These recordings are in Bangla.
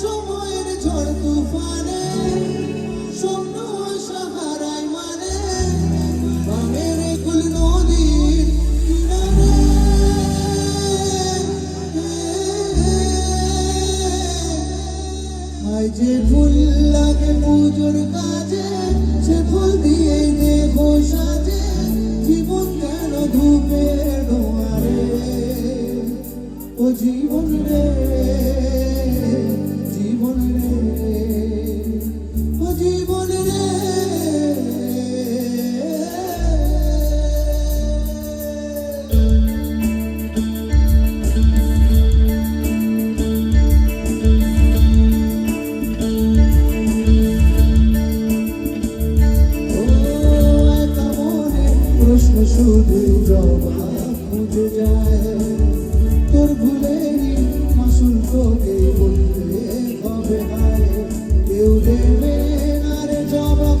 সময়ের ঝড় তুফানে, স্বপ্ন সাহারায় মানে বামের কুল নদীর যে ফুল লাগে পুজোর কাজে, সে ফুল দিয়ে দেহ সাজে, জীবন কেন ধূপের ধোয়ারে। ও জীবন রে। প্রশ্ন শুধু জবাব খুঁজে যায়। তোর ভুলে মাসুল তোকে বলতে হবে হায়। কেউ দেবে না রে জবাব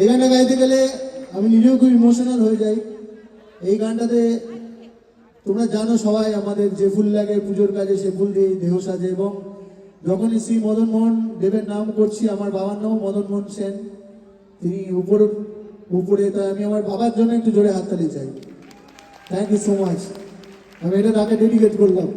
এই গানটা গাইতে গেলে আমি নিজেও খুব ইমোশনাল হয়ে যাই। এই গানটাতে তোমরা জানো সবাই আমাদের যে ফুল লাগে পুজোর কাজে সে ফুল দিয়ে দেহ সাজে এবং যখনই শ্রী মদন মোহন দেবের নাম করছি, আমার বাবার নাম মদন মোহন সেন। তিনি উপর, উপরে, তাই আমি আমার বাবার জন্য একটু জোরে হাততালি চাই। থ্যাংক ইউ সো মাচ আমি এটা তাকে ডেডিকেট করলাম।